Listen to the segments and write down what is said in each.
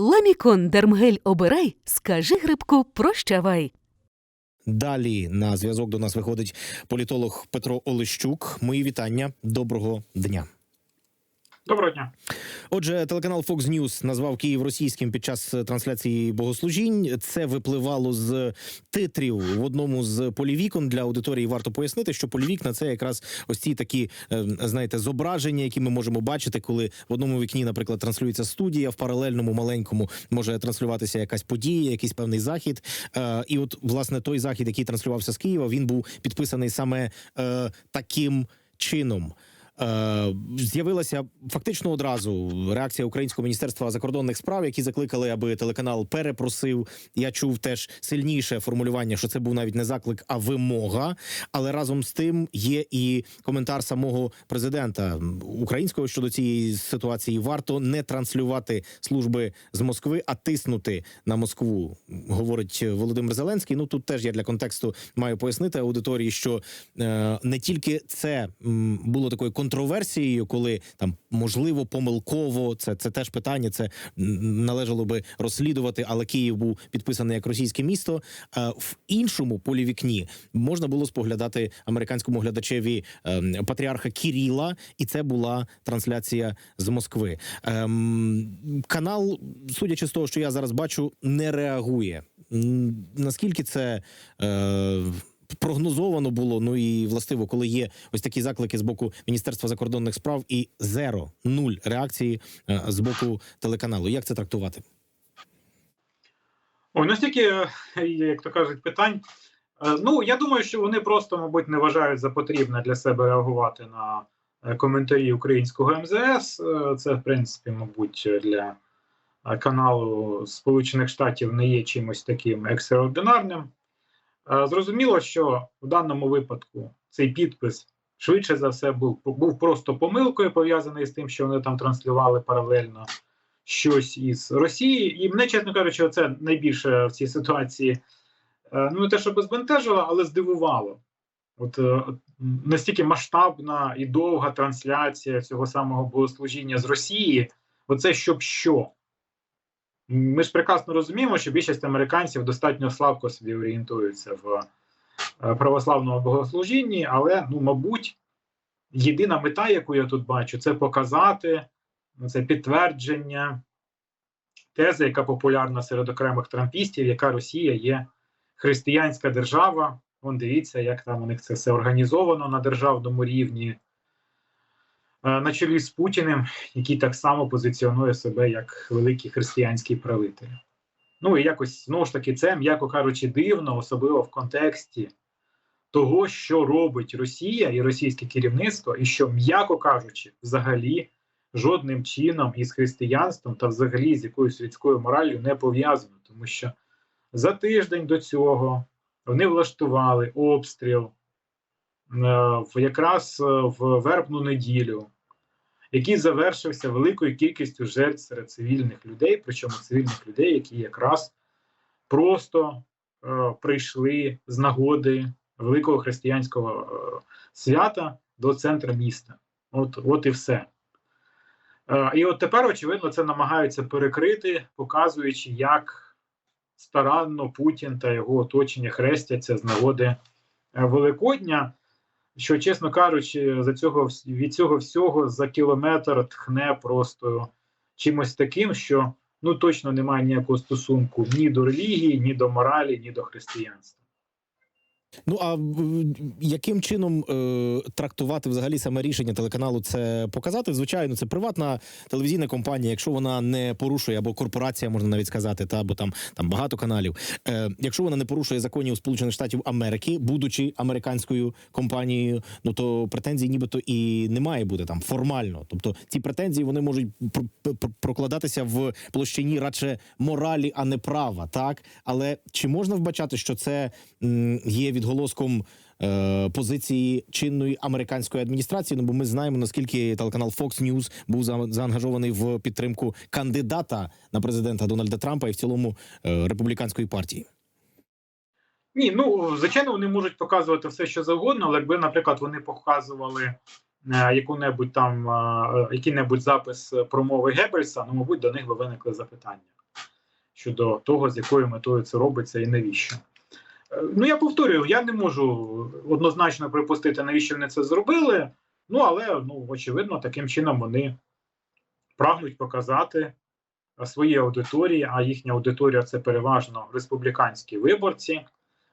Ламікон Дермгель обирай, скажи грибку прощавай. Далі на зв'язок до нас виходить політолог Петро Олещук. Мої вітання. Доброго дня. Доброго дня. Отже, телеканал Fox News назвав Київ російським під час трансляції богослужінь. Це випливало з титрів в одному з полівікон для аудиторії. Варто пояснити, що полівікна це якраз ось ці такі, е, знаєте, зображення, які ми можемо бачити, коли в одному вікні, наприклад, транслюється студія, в паралельному маленькому може транслюватися якась подія, якийсь певний захід. Е, І от власне той захід, який транслювався з Києва, він був підписаний саме е, таким чином. Е, З'явилася фактично одразу реакція Українського міністерства закордонних справ, які закликали, аби телеканал перепросив. Я чув теж сильніше формулювання, що це був навіть не заклик, а вимога. Але разом з тим є і коментар самого президента українського щодо цієї ситуації. Варто не транслювати служби з Москви, а тиснути на Москву, говорить Володимир Зеленський. Ну тут теж я для контексту маю пояснити аудиторії, що е, не тільки це було такою контроверсією, коли там можливо помилково, це, це теж питання. Це належало би розслідувати, але Київ був підписаний як російське місто. Е, в іншому полівікні можна було споглядати американському глядачеві е, патріарха Кіріла, і це була трансляція з Москви. Ем, канал, судячи з того, що я зараз бачу, не реагує. Наскільки це е, прогнозовано було? Ну і властиво, коли є ось такі заклики з боку Міністерства закордонних справ і зеро нуль реакції е, з боку телеканалу. Як це трактувати? Ой, настільки, е, як то кажуть, питань. Е, Ну, я думаю, що вони просто, мабуть, не вважають за потрібне для себе реагувати на коментарі українського МЗС. Це, в принципі, мабуть, для каналу Сполучених Штатів не є чимось таким екстраординарним. Е, Зрозуміло, що в даному випадку цей підпис швидше за все був, був просто помилкою, пов'язаний з тим, що вони там транслювали паралельно щось із Росії. І мене, чесно кажучи, це найбільше в цій ситуації е, ну не те, щоб збентежило, але здивувало. От е, настільки масштабна і довга трансляція цього самого богослужіння з Росії, оце щоб що. Ми ж прекрасно розуміємо, що більшість американців достатньо слабко собі орієнтуються в е, православному богослужінні, але, ну, мабуть, єдина мета, яку я тут бачу, це показати це підтвердження тези, яка популярна серед окремих трампістів, яка Росія є християнська держава. Вон дивіться, як там у них це все організовано на державному рівні, на чолі з Путіним, який так само позиціонує себе як великий християнський правитель. Ну і якось знову ж таки, це, м'яко кажучи, дивно, особливо в контексті того, що робить Росія і російське керівництво, і що, м'яко кажучи, взагалі жодним чином із християнством та взагалі з якоюсь людською мораллю не пов'язано, тому що за тиждень до цього вони влаштували обстріл е, в якраз е, в вербну неділю, який завершився великою кількістю жертв серед цивільних людей, причому цивільних людей, які якраз просто е, прийшли з нагоди великого християнського е, свята до центру міста. От, от і все. Е, і от тепер, очевидно, це намагаються перекрити, показуючи, як старанно Путін та його оточення хрестяться з нагоди е, Великодня. Що, чесно кажучи, за цього від цього всього за кілометр тхне просто чимось таким, що ну точно немає ніякого стосунку ні до релігії, ні до моралі, ні до християнства. Ну а яким чином е, трактувати взагалі саме рішення телеканалу це показати? Звичайно, це приватна телевізійна компанія, якщо вона не порушує або корпорація, можна навіть сказати, та або там там багато каналів. Е, якщо вона не порушує законів Сполучених Штатів Америки, будучи американською компанією, ну то претензій нібито і не має бути там формально. Тобто ці претензії вони можуть пр- пр- прокладатися в площині радше моралі, а не права, так але чи можна вбачати, що це є відголоском е, позиції чинної американської адміністрації? Ну бо ми знаємо наскільки телеканал Fox News був за- заангажований в підтримку кандидата на президента Дональда Трампа і в цілому е, республіканської партії. Ні, ну звичайно, вони можуть показувати все, що завгодно, але якби, наприклад, вони показували е, яку-небудь там е, який-небудь запис промови Геббельса, ну, мабуть, до них би виникли запитання. щодо того, з якою метою це робиться і навіщо. Ну, я повторюю, я не можу однозначно припустити, навіщо вони це зробили. Ну, але ну, очевидно, таким чином вони прагнуть показати своїй аудиторії, а їхня аудиторія це переважно республіканські виборці,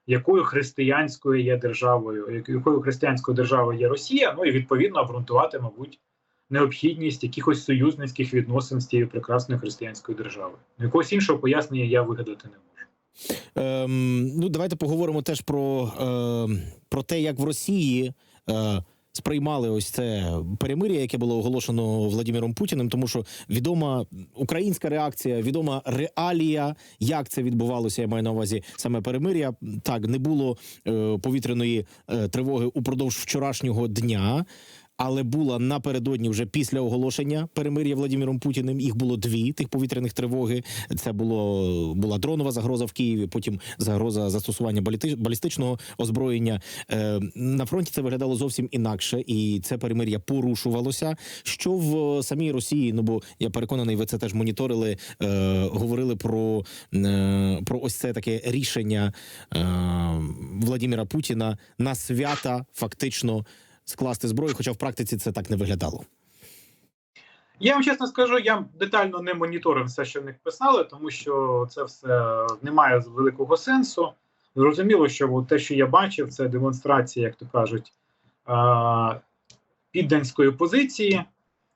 якою християнською є державою, якою християнською державою є Росія, ну і відповідно обґрунтувати, мабуть, необхідність якихось союзницьких відносин з цією прекрасною християнською державою. Якогось іншого пояснення я вигадати не можу. Ем, ну, давайте поговоримо теж про, ем, про те, як в Росії. Е, Сприймали ось це перемир'я, яке було оголошено Владимиром Путіним, тому що відома українська реакція, відома реалія, як це відбувалося. Я маю на увазі саме перемир'я. Так не було е, повітряної е, тривоги упродовж вчорашнього дня. Але була напередодні вже після оголошення перемир'я Владимиром Путіним. Їх було дві тих повітряних тривоги. Це було була дронова загроза в Києві. Потім загроза застосування балісти- балістичного озброєння. Е, на фронті це виглядало зовсім інакше, і це перемир'я порушувалося. Що в самій Росії? Ну бо я переконаний, ви це теж моніторили. Е, говорили про, е, про ось це таке рішення е, Владимира Путіна на свята фактично скласти зброю, хоча в практиці це так не виглядало. Я вам чесно скажу, я детально не моніторив все, що в них писали, тому що це все не має великого сенсу. Зрозуміло, що те, що я бачив, це демонстрація, як то кажуть, підданської позиції.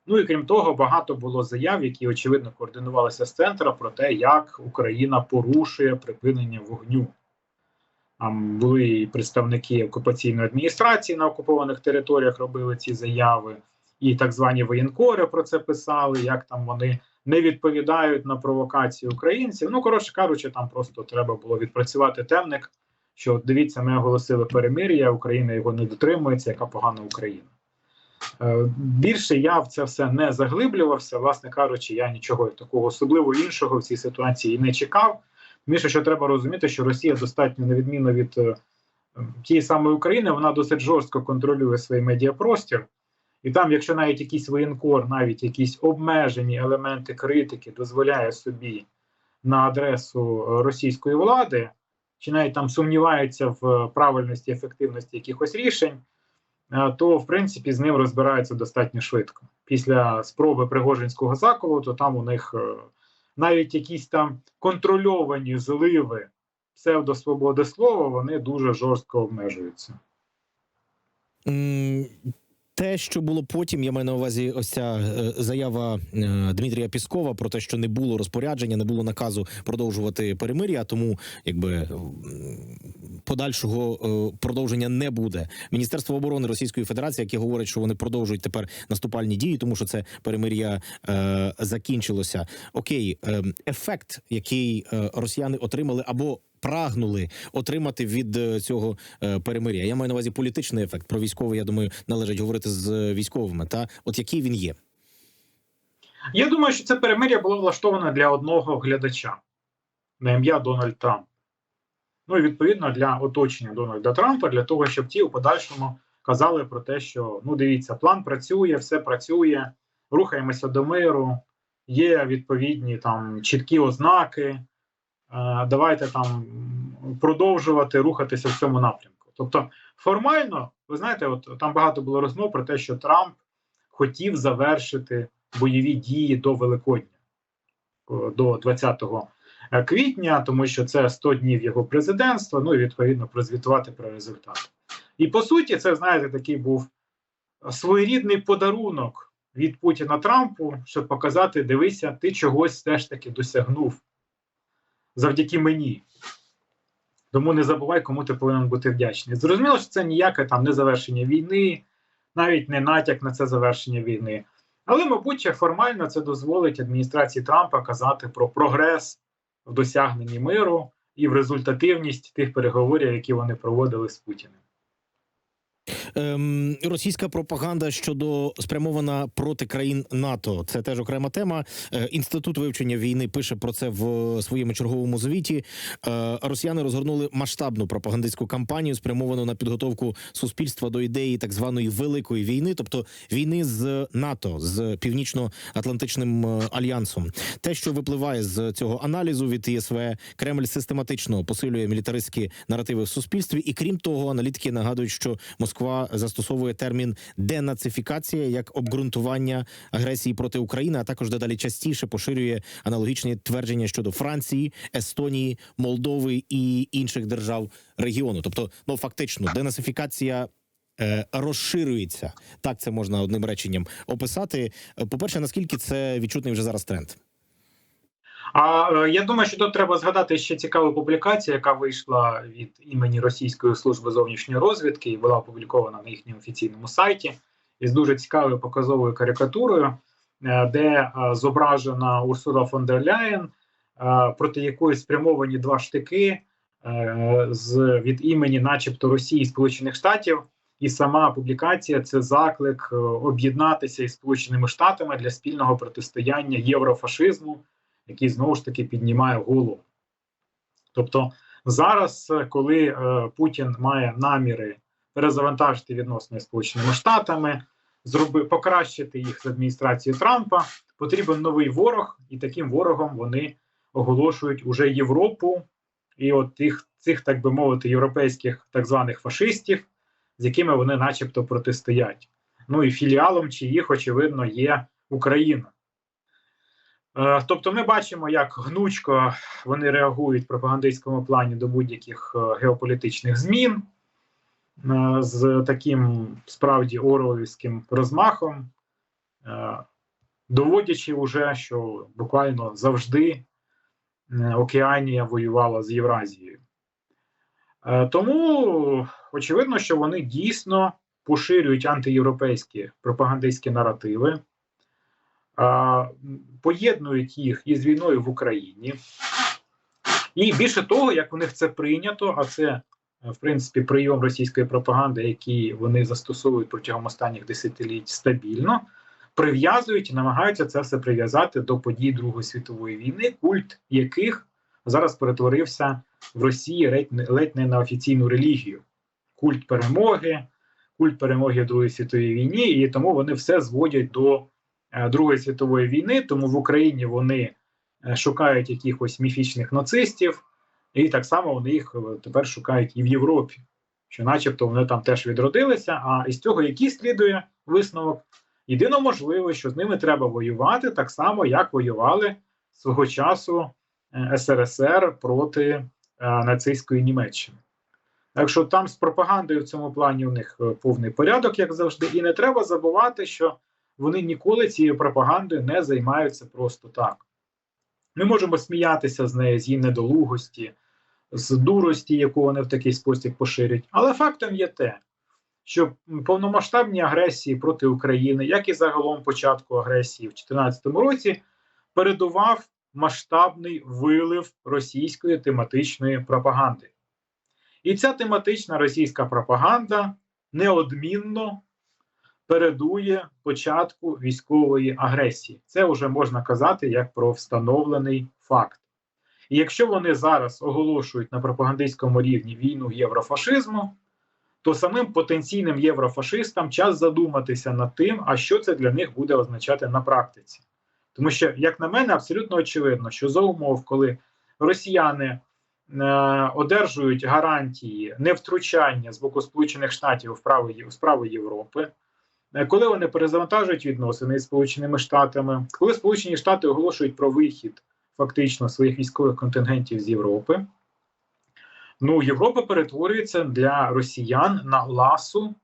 Ну і крім того, багато було заяв, які очевидно координувалися з центру про те, як Україна порушує припинення вогню. Там були і представники окупаційної адміністрації на окупованих територіях, робили ці заяви, і так звані воєнкори про це писали, як там вони не відповідають на провокації українців. Ну, коротше кажучи, там просто треба було відпрацювати темник. Що дивіться, ми оголосили перемир'я, Україна його не дотримується, яка погана Україна. Е, Більше я в це все не заглиблювався. Власне кажучи, я нічого такого особливо іншого в цій ситуації не чекав. Більше що треба розуміти, що Росія достатньо на відміну від е, тієї самої України, вона досить жорстко контролює свій медіапростір. І там, якщо навіть якийсь воєнкор, навіть якісь обмежені елементи критики дозволяє собі на адресу е, російської влади, чи навіть там сумнівається в правильності ефективності якихось рішень, е, то в принципі з ним розбираються достатньо швидко. Після спроби Пригожинського заколоту там у них е, навіть якісь там контрольовані зливи псевдосвободи слова, вони дуже жорстко обмежуються. Те, що було потім, я маю на увазі ось ця е, заява е, Дмитрія Піскова про те, що не було розпорядження, не було наказу продовжувати перемир'я, тому якби подальшого е, продовження не буде. Міністерство оборони Російської Федерації, яке говорить, що вони продовжують тепер наступальні дії, тому що це перемир'я е, закінчилося. Окей, е, ефект, який росіяни отримали або прагнули отримати від е, цього е, перемир'я. Я маю на увазі політичний ефект. Про військовий, я думаю, належить говорити з е, військовими. Та от який він є. Я думаю, що це перемир'я було влаштоване для одного глядача на ім'я Дональд Трамп. Ну і відповідно для оточення Дональда Трампа, для того, щоб ті у подальшому казали про те, що ну дивіться, план працює, все працює, рухаємося до миру, є відповідні там чіткі ознаки. Давайте там продовжувати рухатися в цьому напрямку. Тобто, формально, ви знаєте, от там багато було розмов про те, що Трамп хотів завершити бойові дії до Великодня, до 20 квітня, тому що це 100 днів його президентства. Ну і відповідно прозвітувати про результат. І по суті, це знаєте, такий був своєрідний подарунок від Путіна Трампу, щоб показати: дивися, ти чогось все ж таки досягнув завдяки мені. Тому не забувай, кому ти повинен бути вдячний. Зрозуміло, що це ніяке там не завершення війни, навіть не натяк на це завершення війни. Але, мабуть, формально це дозволить адміністрації Трампа казати про прогрес в досягненні миру і в результативність тих переговорів, які вони проводили з Путіним. Ем, російська пропаганда щодо спрямована проти країн НАТО. Це теж окрема тема. Е, Інститут вивчення війни пише про це в своєму черговому звіті. Е, росіяни розгорнули масштабну пропагандистську кампанію, спрямовану на підготовку суспільства до ідеї так званої великої війни, тобто війни з НАТО, з північно-атлантичним е, альянсом. Те, що випливає з цього аналізу від ЄСВ, Кремль систематично посилює мілітаристські наративи в суспільстві, і крім того, аналітики нагадують, що Москва застосовує термін денацифікація як обґрунтування агресії проти України, а також дедалі частіше поширює аналогічні твердження щодо Франції, Естонії, Молдови і інших держав регіону. Тобто, ну фактично, денацифікація. е, Розширюється так, це можна одним реченням описати. Е, По-перше, наскільки це відчутний вже зараз тренд? А е, я думаю, що тут треба згадати ще цікаву публікацію, яка вийшла від імені Російської служби зовнішньої розвідки і була опублікована на їхньому офіційному сайті із дуже цікавою показовою карикатурою, е, де е, зображена Урсула фон дер Ляєн, проти якої спрямовані два штики з від імені, начебто, Росії Сполучених Штатів. І сама публікація це заклик об'єднатися із Сполученими Штатами для спільного протистояння єврофашизму який знову ж таки піднімає голову. Тобто зараз, е, коли е, Путін має наміри перезавантажити відносини з Сполученими Штатами, зроби, покращити їх з адміністрацією Трампа, потрібен новий ворог, і таким ворогом вони оголошують уже Європу і от тих, цих, так би мовити, європейських так званих фашистів, з якими вони, начебто, протистоять. Ну і філіалом чиїх, очевидно, є Україна. Е, Тобто, ми бачимо, як гнучко вони реагують в пропагандистському плані до будь-яких е, геополітичних змін е, з таким справді орловським розмахом, доводячи вже, що буквально завжди Океанія воювала з Євразією. Тому очевидно, що вони дійсно поширюють антиєвропейські пропагандистські наративи поєднують їх із війною в Україні. І більше того, як у них це прийнято, а це, е, в принципі, прийом російської пропаганди, який вони застосовують протягом останніх десятиліть стабільно, прив'язують і намагаються це все прив'язати до подій Другої світової війни, культ яких зараз перетворився в Росії ледь не, на офіційну релігію. Культ перемоги, культ перемоги в Другій світовій війні, і тому вони все зводять до Другої світової війни. Тому в Україні вони е, шукають якихось міфічних нацистів, і так само вони їх е, тепер шукають і в Європі, що, начебто, вони там теж відродилися. А із цього який слідує висновок? Єдино можливо, що з ними треба воювати так само, як воювали свого часу е, СРСР проти е, нацистської Німеччини. Так що там з пропагандою в цьому плані у них е, повний порядок, як завжди, і не треба забувати, що вони ніколи цією пропагандою не займаються просто так. Ми можемо сміятися з неї, з її недолугості, з дурості, яку вони в такий спосіб поширюють. Але фактом є те, що повномасштабні агресії проти України, як і загалом початку агресії в 2014 році, передував масштабний вилив російської тематичної пропаганди. І ця тематична російська пропаганда неодмінно передує початку військової агресії. Це вже можна казати як про встановлений факт. І якщо вони зараз оголошують на пропагандистському рівні війну єврофашизму, то самим потенційним єврофашистам час задуматися над тим, а що це для них буде означати на практиці. Тому що, як на мене, абсолютно очевидно, що за умов, коли росіяни е, одержують гарантії невтручання з боку Сполучених Штатів у справи, Європи, коли вони перезавантажують відносини з Сполученими Штатами, коли Сполучені Штати оголошують про вихід фактично своїх військових контингентів з Європи, ну Європа перетворюється для росіян на ласу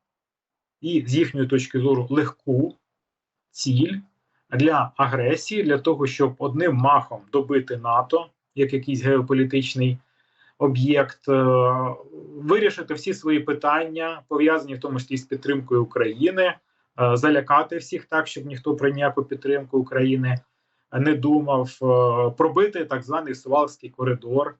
і з їхньої точки зору легку ціль для агресії, для того, щоб одним махом добити НАТО як якийсь геополітичний об'єкт, е, вирішити всі свої питання, пов'язані в тому числі з підтримкою України, е, залякати всіх так, щоб ніхто про ніяку підтримку України не думав, е, пробити так званий Сувалський коридор.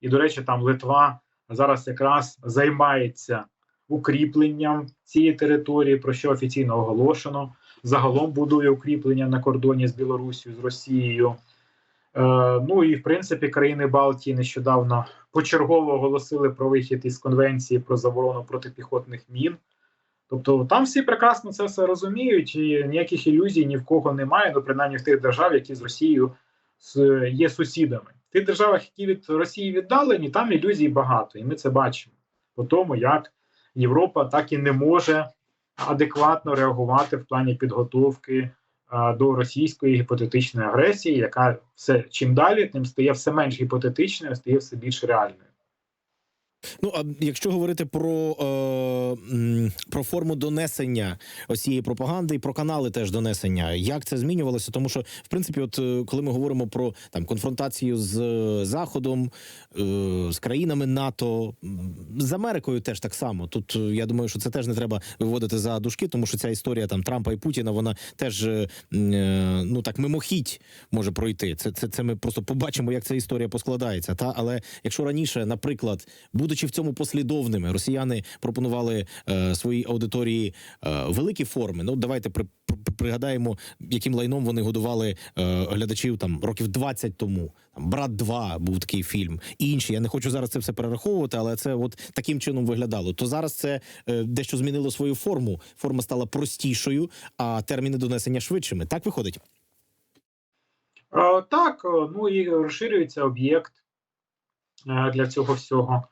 І, до речі, там Литва зараз якраз займається укріпленням цієї території, про що офіційно оголошено. Загалом будує укріплення на кордоні з Білорусією, з Росією. Е, ну і в принципі країни Балтії нещодавно почергово оголосили про вихід із конвенції про заборону протипіхотних мін. Тобто там всі прекрасно це все розуміють, і ніяких ілюзій ні в кого немає, ну принаймні в тих держав, які з Росією є сусідами. В тих державах, які від Росії віддалені, там ілюзій багато, і ми це бачимо по тому, як Європа так і не може адекватно реагувати в плані підготовки а, до російської гіпотетичної агресії, яка все чим далі, тим стає все менш гіпотетичною, стає все більш реальною. Ну а якщо говорити про, е, про форму донесення ось цієї пропаганди і про канали теж донесення, як це змінювалося? Тому що, в принципі, от е, коли ми говоримо про там конфронтацію з е, Заходом, е, з країнами НАТО, з Америкою теж так само. Тут е, я думаю, що це теж не треба виводити за дужки, тому що ця історія там Трампа і Путіна, вона теж е, ну так мимохідь може пройти. Це, це, це ми просто побачимо, як ця історія поскладається. Та але якщо раніше, наприклад, будучи в цьому послідовними, росіяни пропонували е, своїй аудиторії е, великі форми. Ну давайте при, при- пригадаємо, яким лайном вони годували е, глядачів там років 20 тому. Там брат 2 був такий фільм, інші. Я не хочу зараз це все перераховувати, але це от таким чином виглядало. То зараз це е, дещо змінило свою форму. Форма стала простішою, а терміни донесення швидшими. Так виходить. Е, Так, е, ну і розширюється об'єкт е, для цього всього.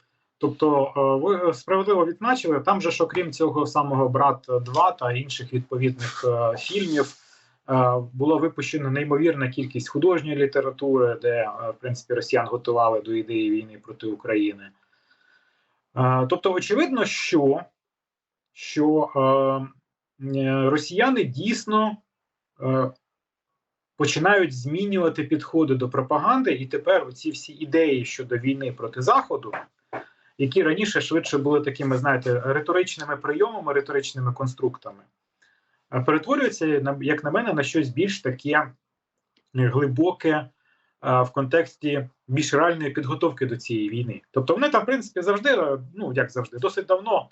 Тобто, е, ви справедливо відзначили, там же ж, окрім цього самого брат 2 та інших відповідних е, фільмів, е, було випущено неймовірна кількість художньої літератури, де, в принципі, росіян готували до ідеї війни проти України. Тобто, очевидно, що, що росіяни дійсно. починають змінювати підходи до пропаганди, і тепер оці всі ідеї щодо війни проти Заходу, які раніше швидше були такими, знаєте, риторичними прийомами, риторичними конструктами, е, перетворюються, як на мене, на щось більш таке е, глибоке е, в контексті більш реальної підготовки до цієї війни. Тобто вони там, в принципі, завжди, ну як завжди, досить давно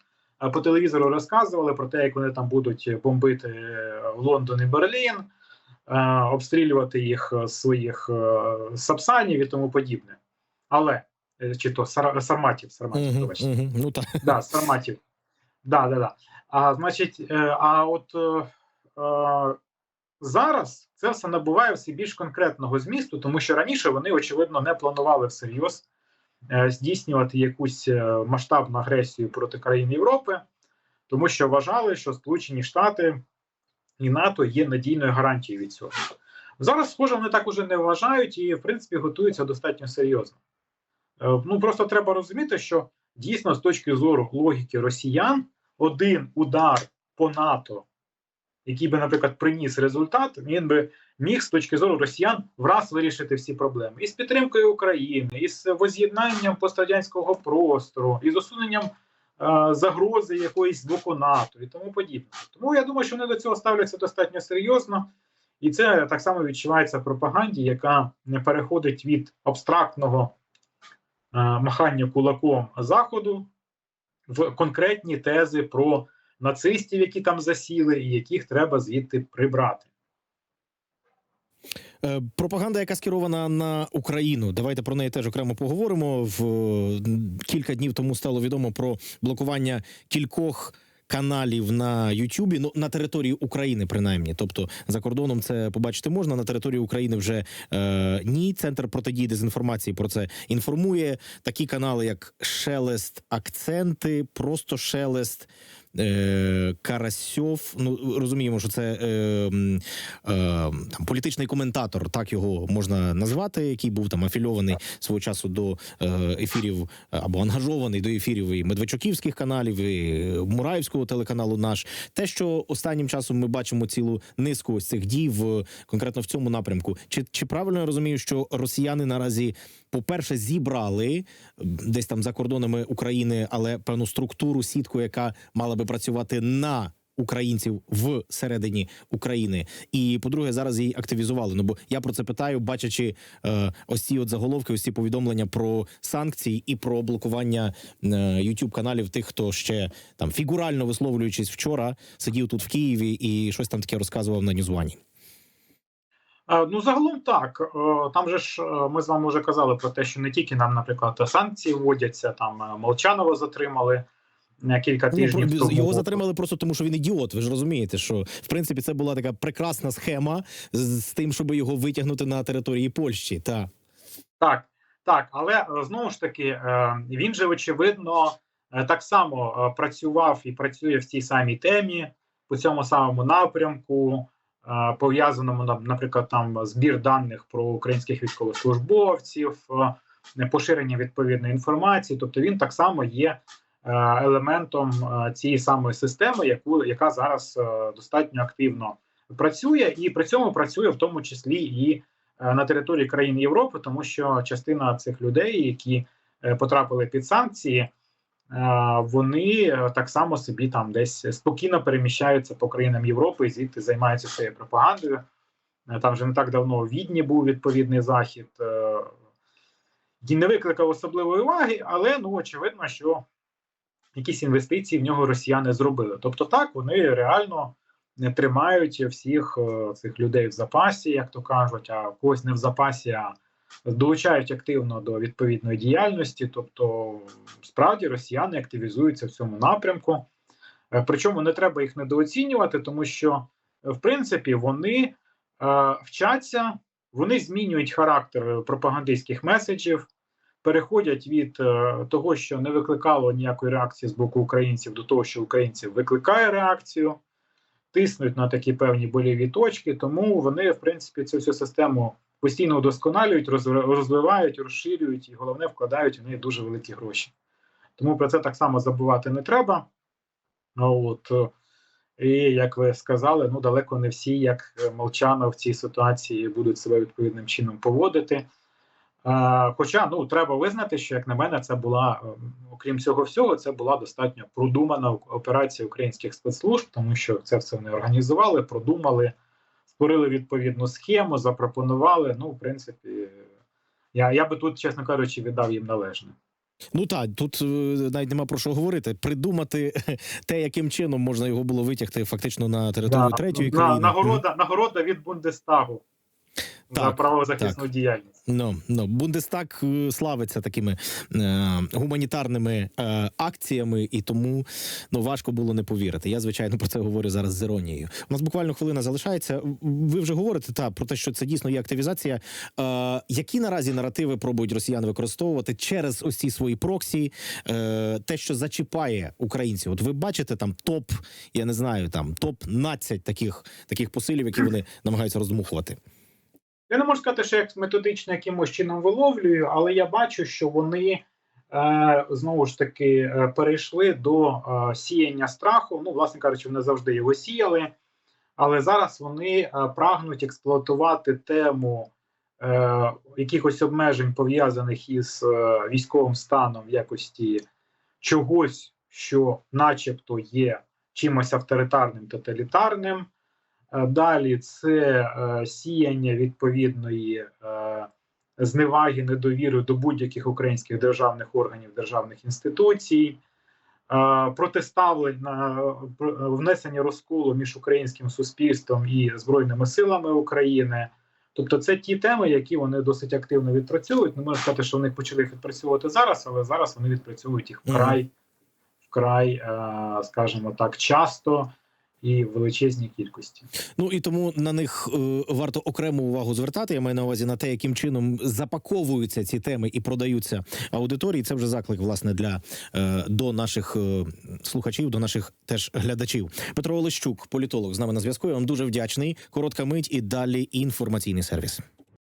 по телевізору розказували про те, як вони там будуть бомбити Лондон і Берлін обстрілювати їх своїх сапсанів і тому подібне. Але чи то сар, сарматів, сарматів, Мгм, вибачте. мгм. Ну так. Да, сарматів. Да, да, да. А значить, е, а от е, е, зараз це все набуває все більш конкретного змісту, тому що раніше вони, очевидно, не планували всерйоз е, здійснювати якусь е, масштабну агресію проти країн Європи, тому що вважали, що Сполучені Штати і НАТО є надійною гарантією від цього. Зараз, схоже, вони так уже не вважають і, в принципі, готуються достатньо серйозно. Е, Ну просто треба розуміти, що дійсно, з точки зору логіки росіян, один удар по НАТО, який би, наприклад, приніс результат, він би міг з точки зору росіян враз вирішити всі проблеми і з підтримкою України, і з воз'єднанням пострадянського простору, і з усуненням е, загрози якоїсь з боку НАТО і тому подібне. Тому я думаю, що вони до цього ставляться достатньо серйозно. І це так само відчувається в пропаганді, яка переходить від абстрактного махання кулаком заходу в конкретні тези про нацистів, які там засіли, і яких треба звідти прибрати. Е, Пропаганда, яка скерована на Україну, давайте про неї теж окремо поговоримо. В е, кілька днів тому стало відомо про блокування кількох. Каналів на Ютубі, ну на території України, принаймні, тобто за кордоном це побачити можна. На території України вже е, ні. Центр протидії дезінформації про це інформує. Такі канали, як Шелест, Акценти, просто Шелест, е, Карасьов. Ну розуміємо, що це е, е, там політичний коментатор, так його можна назвати, який був там афільований свого часу до е, ефірів або ангажований до ефірів і Медведчуківських каналів, і Мураївського телеканалу. Наш те, що останнім часом ми бачимо цілу низку ось цих дій в конкретно в цьому напрямку. Чи, чи правильно я розумію, що росіяни наразі, по-перше, зібрали десь там за кордонами України, але певну структуру, сітку, яка мала би працювати на українців в середині України. І по-друге, зараз її активізували. Ну бо я про це питаю, бачачи е, ось ці от заголовки, ось ці повідомлення про санкції і про блокування е, youtube каналів тих, хто ще там фігурально висловлюючись вчора, сидів тут в Києві і щось там таке розказував на Ньюзвані. Е, Ну, загалом так. Е, Там же ж е, ми з вами вже казали про те, що не тільки нам, наприклад, санкції вводяться, там Молчанова затримали кілька Ну, тижнів. про- тому. його затримали просто тому, що він ідіот. Ви ж розумієте, що в принципі це була така прекрасна схема з, з тим, щоб його витягнути на території Польщі. Та Так, так, але знову ж таки, він же очевидно так само працював і працює в цій самій темі, по цьому самому напрямку, пов'язаному на- наприклад, там збір даних про українських військовослужбовців, е, поширення відповідної інформації. Тобто він так само є е, елементом е, цієї самої системи, яку яка зараз достатньо активно працює, і при цьому працює в тому числі і на території країн Європи, тому що частина цих людей, які потрапили під санкції, вони е, так само собі там десь спокійно переміщаються по країнам Європи і звідти займаються своєю пропагандою. Е, Там вже не так давно у Відні був відповідний захід, е, який не викликав особливої уваги, але ну очевидно, що якісь інвестиції в нього росіяни зробили. Тобто, так вони реально не тримають всіх е, цих людей в запасі, як то кажуть, а когось не в запасі, а долучають активно до відповідної діяльності. Тобто, справді росіяни активізуються в цьому напрямку. Е, Причому не треба їх недооцінювати, тому що, е, в принципі, вони е, вчаться, вони змінюють характер пропагандистських меседжів, переходять від того, що не викликало ніякої реакції з боку українців, до того, що українців викликає реакцію тиснуть на такі певні боліві точки, тому вони, в принципі, цю всю систему постійно удосконалюють, розв- розвивають, розширюють і головне вкладають в неї дуже великі гроші. Тому про це так само забувати не треба. А От, е, і як ви сказали, ну далеко не всі, як е, в цій ситуації будуть себе відповідним чином поводити. Е, Хоча ну треба визнати, що як на мене, це була, е, окрім цього всього, це була достатньо продумана операція українських спецслужб, тому що це все вони організували, продумали, створили відповідну схему, запропонували. Ну, в принципі, я, я би тут, чесно кажучи, віддав їм належне. ну так тут е, навіть нема про що говорити. Придумати те, яким чином можна його було витягти фактично на територію Да, третьої країни. Нагорода, нагорода від Бундестагу за правозахисну так. діяльність. Ну, ну, Бундестаг е, славиться такими е, гуманітарними е, акціями, і тому ну важко було не повірити. Я звичайно про це говорю зараз з іронією. У нас буквально хвилина залишається. Ви вже говорите та про те, що це дійсно є активізація. Е, які наразі наративи пробують росіяни використовувати через ось ці свої проксі, е, те, що зачіпає українців? От ви бачите там топ, я не знаю, там топ 15 таких таких посилів, які вони намагаються роздмухувати. Я не можу сказати, що як методично якимось чином виловлюю, але я бачу, що вони е, знову ж таки е, перейшли до е, сіяння страху. Ну, власне кажучи, вони завжди його сіяли, але зараз вони е, прагнуть експлуатувати тему е, якихось обмежень, пов'язаних із е, військовим станом в якості чогось, що, начебто, є чимось авторитарним, тоталітарним. Е, Далі це е, сіяння відповідної е, зневаги, недовіри до будь-яких українських державних органів, державних інституцій, протиставлення внесення розколу між українським суспільством і збройними силами України. Тобто, це ті теми, які вони досить активно відпрацьовують. Не можу сказати, що вони почали їх відпрацьовувати зараз, але зараз вони відпрацьовують їх вкрай, вкрай, скажімо так, часто і в величезній кількості. Ну і тому на них е, варто окрему увагу звертати. Я маю на увазі на те, яким чином запаковуються ці теми і продаються аудиторії. Це вже заклик власне для е, до наших е, слухачів, до наших теж глядачів. Петро Олещук, політолог, з нами на зв'язку. Я вам дуже вдячний. Коротка мить і далі інформаційний сервіс.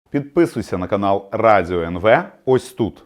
Підписуйся на канал Радіо НВ ось тут.